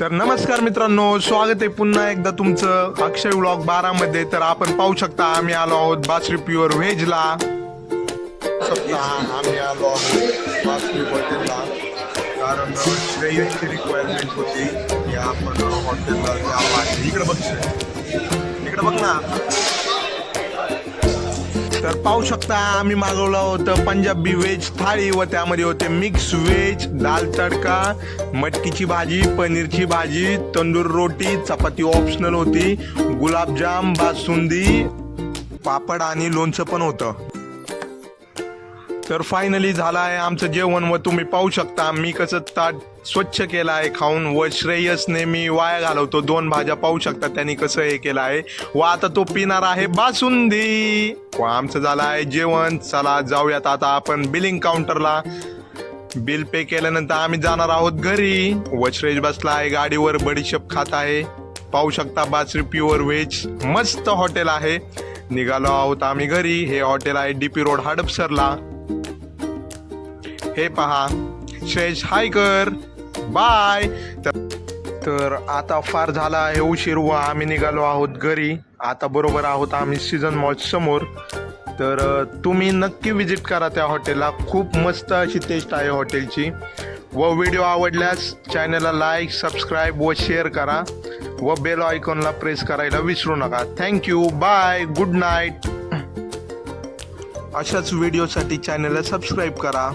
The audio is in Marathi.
तर नमस्कार मित्रांनो स्वागत आहे पुन्हा एकदा तुमचं अक्षय व्लॉग बारा मध्ये तर आपण पाहू शकता आम्ही आलो आहोत बासरी प्युअर व्हेजला आम्ही आलो आहोत बासरी हॉटेलला कारण श्रेयसची रिक्वायरमेंट होती की आपण हॉटेलला इकडे बघ इकडे बघ ना. तर पाहू शकता आम्ही मागवलं होतं पंजाबी व्हेज थाळी व त्यामध्ये होते मिक्स व्हेज दाल तडका मटकीची भाजी पनीरची भाजी तंदूर रोटी चपाती ऑप्शनल होती गुलाबजाम बासुंदी पापड आणि लोणचं पण होतं. तर फायनली झालं आहे आमचं जेवण व तुम्ही पाहू शकता मी कसं ताट स्वच्छ केलं आहे खाऊन व श्रेयसने मी वाया घालवतो दोन भाज्या पाहू शकता त्यांनी कसं हे केलं आहे व आता तो पिणार आहे बासुंदी. व आमचं झालं आहे जेवण चला जाऊयात आता आपण बिलिंग काउंटरला बिल पे केल्यानंतर आम्ही जाणार आहोत घरी. व श्रेयस बसला आहे गाडीवर बडीशेप खात आहे. पाहू शकता बासरी प्युअर व्हेज मस्त हॉटेल आहे. निघालो आहोत आम्ही घरी हे हॉटेल आहे डीपी रोड हडपसरला. हे पहा. श्रेष हाय कर. बाय तर तर आता फार झाला आहे उशीर व आम्ही निघालो आहोत घरी. आता बरोबर आहोत आम्ही सीझन मॉल समोर. तर तुम्ही नक्की विजिट करा त्या हॉटेलला खूप मस्त अशी टेस्ट आहे हॉटेलची व व्हिडिओ आवडल्यास चॅनलला लाईक सबस्क्राईब व शेअर करा. व बेल आयकॉनला प्रेस करायला विसरू नका. थँक्यू बाय गुड नाईट अशाच व्हिडिओसाठी चॅनलला सबस्क्राईब करा.